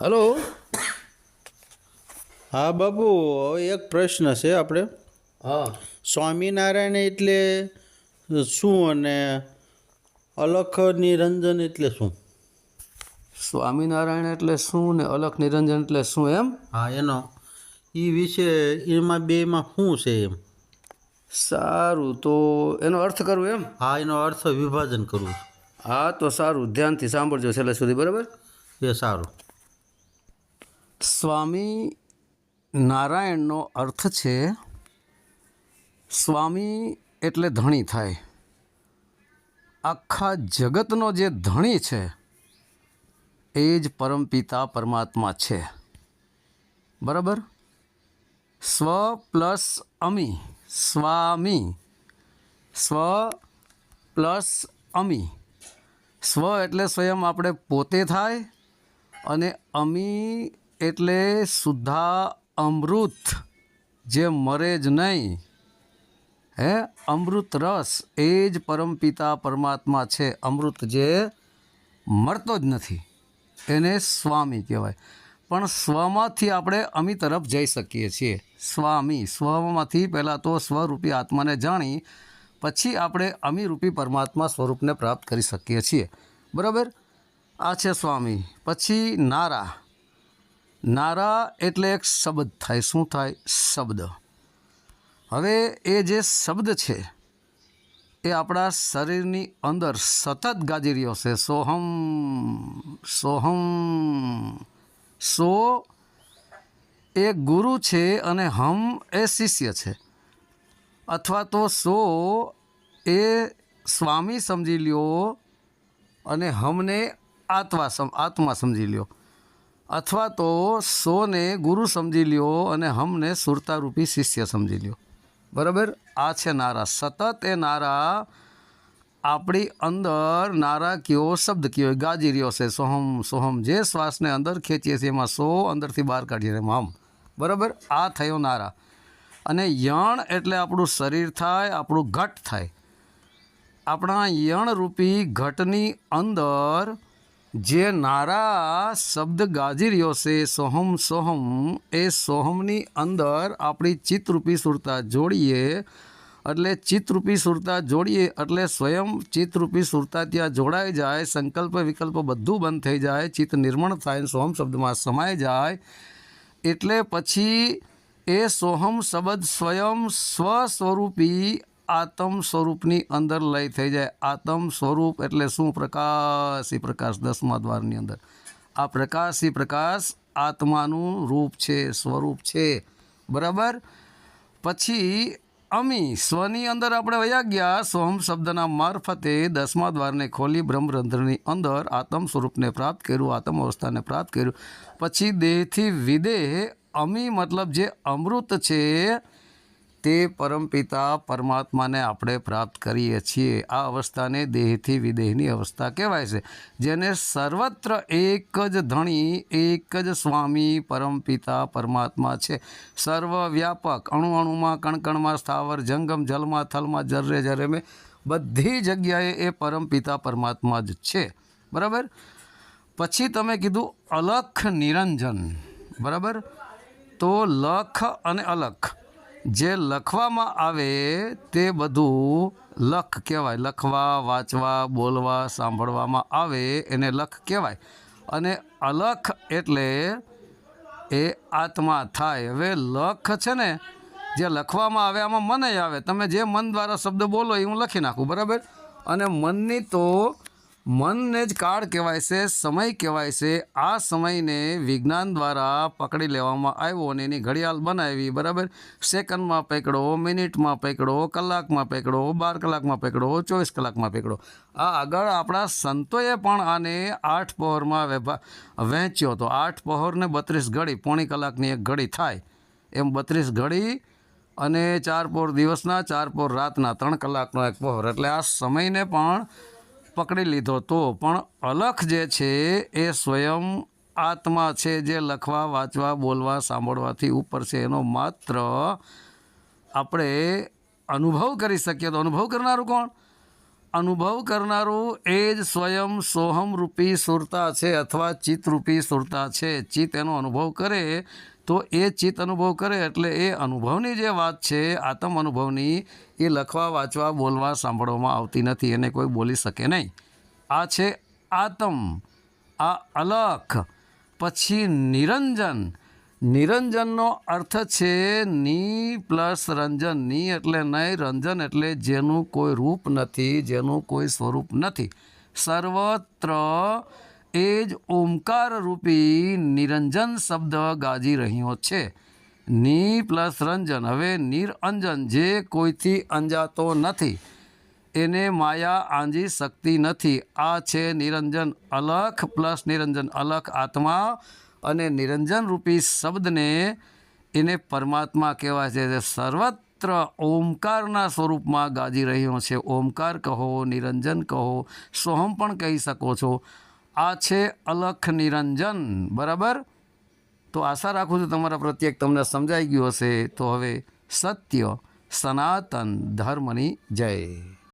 Hello? હા બાબુ એક પ્રશ્ન છે આપણે. હા. સ્વામિનારાયણ એટલે શું અને અલખ નિરંજન એટલે શું? સ્વામિનારાયણ એટલે શું ને અલખ નિરંજન એટલે શું એમ? હા એનો. એ વિશે એમાં બેમાં શું છે એમ? સારું તો એનો અર્થ કરવું એમ? હા એનો અર્થ વિભાજન કરવું હા તો સારું. ધ્યાનથી સાંભળજો છેલ્લે સુધી બરાબર? એ સારું. સ્વામી નારાયણનો અર્થ છે, સ્વામી એટલે ધણી થાય. આખા જગતનો જે ધણી છે, એ જ પરમપિતા પરમાત્મા છે. બરાબર? સ્વ પ્લસ અમી, સ્વામી. સ્વ પ્લસ અમી. સ્વ એટલે સ્વયં આપણે પોતે થાય અને અમી એટલે શુદ્ધા અમૃત જે મરે જ નહીં, હે? અમૃત રસ એ જ પરમપિતા પરમાત્મા છે. અમૃત જે મળતો જ નથી, એને સ્વામી કહેવાય. પણ સ્વમાંથી આપણે અમી તરફ જઈ શકીએ છીએ. સ્વામી, સ્વમાંથી પહેલાં તો સ્વરૂપી આત્માને જાણી, પછી આપણે અમીરૂપી પરમાત્મા સ્વરૂપને પ્રાપ્ત કરી શકીએ છીએ. બરાબર? આ છે સ્વામી. પછી નારા. નારા એટલે એક શબ્દ થાય. શું થાય? શબ્દ. હવે એ જે શબ્દ છે, એ આપણા શરીરની અંદર સતત ગાજી રહ્યો છે. સોહમ સોહમ, સો એ ગુરુ છે અને હમ એ શિષ્ય છે. અથવા તો સો એ સ્વામી સમજી લ્યો અને હમને આત્મા સમ, આત્મા સમજી લ્યો. અથવા તો સોને ગુરુ સમજી લ્યો અને હમને સુરતારૂપી શિષ્ય સમજી લ્યો. બરાબર? આ છે નારા. સતત એ નારા આપણી અંદર નારા કયો, શબ્દ કયો ગાજી રહ્યો છે. સોહમ સોહમ જે શ્વાસને અંદર ખેંચીએ છીએ એમાં સો અંદરથી બહાર કાઢીએ એમાં હમ બરાબર? આ થયો નારા. અને યણ એટલે આપણું શરીર થાય, આપણું ઘટ થાય. આપણા યણરૂપી ઘટની અંદર જે નારા શબ્દ ગાજી રહ્યો છે, સોહમ સોહમ, એ સોહમની અંદર આપણી ચિત્તરૂપી સુરતા જોડીએ, એટલે ચિત્તરૂપી સુરતા જોડીએ, એટલે સ્વયં ચિત્તરૂપી સુરતા ત્યાં જોડાઈ જાય, સંકલ્પ વિકલ્પ બધું બંધ થઈ જાય, ચિત્ત નિર્મળ થાય સોહમ શબ્દમાં સમાઈ જાય, એટલે પછી એ સોહમ શબ્દ સ્વયં સ્વ સ્વરૂપી આત્મ સ્વરૂપની અંદર લય થઈ જાય. આત્મ સ્વરૂપ એટલે શું? પ્રકાશ એ પ્રકાશ, દસમા દ્વારની અંદર. આ પ્રકાશ એ પ્રકાશ આત્માનું રૂપ છે, સ્વરૂપ છે. બરાબર? પછી અમી, સ્વની અંદર આપણે વયા ગયા, સ્વમ શબ્દના મારફતે દસમા દ્વારને ખોલી બ્રહ્મરંધ્રની અંદર આત્મ સ્વરૂપને પ્રાપ્ત કર્યું, આત્મ અવસ્થાને પ્રાપ્ત કર્યું. પછી દેહથી વિદેહ, અમી મતલબ જે અમૃત છે તે પરમપિતા પરમાત્માને આપણે પ્રાપ્ત કરીએ છીએ. આ અવસ્થાને દેહથી વિદેહની અવસ્થા કહેવાય છે. જેને સર્વત્ર એક જ ધણી, એક જ સ્વામી, પરમપિતા, પરમાત્મા છે. સર્વવ્યાપક, અણુ અણુમાં, કણકણમાં, સ્થાવર, જંગમ, જલમાં, થલમાં જર્રે જરે મેં બધી જગ્યાએ એ પરમપિતા, પરમાત્મા જ છે. બરાબર? પછી તમે કીધું અલખ નિરંજન. બરાબર? તો લખ અને અલખ. જે લખવામાં આવે તે બધું લખ કહેવાય. લખવા, વાંચવા, બોલવા, સાંભળવામાં આવે એને લખ કહેવાય. અને અલખ એટલે એ આત્મા થાય. હવે લખ છે ને, જે લખવામાં આવે આમાં મને આવે. તમે જે મન દ્વારા શબ્દ બોલો એ હું લખી નાખું, બરાબર? અને મનની તો મનને જ કાળ કહેવાય છે, સમય કહેવાય છે. આ સમયને વિજ્ઞાન દ્વારા પકડી લેવામાં આવ્યો અને એની ઘડિયાળ બનાવી, બરાબર? સેકન્ડમાં પકડો, મિનિટમાં પકડો, કલાકમાં પકડો, બાર કલાકમાં પકડો, ચોવીસ કલાકમાં પકડો. આ આગળ આપણા સંતોએ પણ આને આઠ પહોરમાં વહેંચ્યો હતો. આઠ પહોરને બત્રીસ ઘડી, પોણી કલાકની એક ઘડી થાય. એમ બત્રીસ ઘડી અને ચાર પોર દિવસના, ચાર પોર રાતના, ત્રણ કલાકનો એક પહોર. એટલે આ સમયને પણ પકડી લીધો તો પણ અલખ જે છે એ સ્વયં આત્મા છે જે લખવા, વાંચવા, બોલવા, સાંભળવાથી ઉપર છે. એનો માત્ર આપણે અનુભવ કરી શકીએ તો અનુભવ કરનારું કોણ? અનુભવ કરનારું એ જ સ્વયં સોહમ રૂપી સુરતા છે અથવા ચિત્તરૂપી સુરતા છે. ચિત્ત એનો અનુભવ કરે તો એ ચિત્ત અનુભવ કરે એટલે એ અનુભવની જે વાત છે, આત્મ અનુભવની, એ લખવા, વાંચવા, બોલવા, સાંભળવામાં આવતી નથી. એને કોઈ બોલી શકે નહીં. આ છે આતમ, આ અલખ, પછી નિરંજન નિરંજનનો અર્થ છે ની પ્લસ રંજન. ની એટલે નહીં રંજન એટલે જેનું કોઈ રૂપ નથી, જેનું કોઈ સ્વરૂપ નથી. સર્વત્ર એ જ ઓમકાર રૂપી નિરંજન શબ્દ ગાજી રહ્યો છે. ની પ્લસ રંજન. હવે નિરંજન જે કોઈથી અંજાતો નથી, એને માયા આંજી શકતી નથી. આ છે નિરંજન અલખ પ્લસ નિરંજન અલખ આત્મા. અને નિરંજન રૂપી શબ્દને એને પરમાત્મા કહેવાય છે. જે સર્વત્ર ઓમકારના સ્વરૂપમાં ગાજી રહ્યો છે. ઓમકાર કહો, નિરંજન કહો, સોહમ પણ કહી શકો છો. આ છે અલખ નિરંજન. બરાબર? તો આશા રાખું છું તમારા પ્રત્યેક તમને સમજાઈ ગયું હશે. તો હવે સત્ય, સનાતન ધર્મની જય.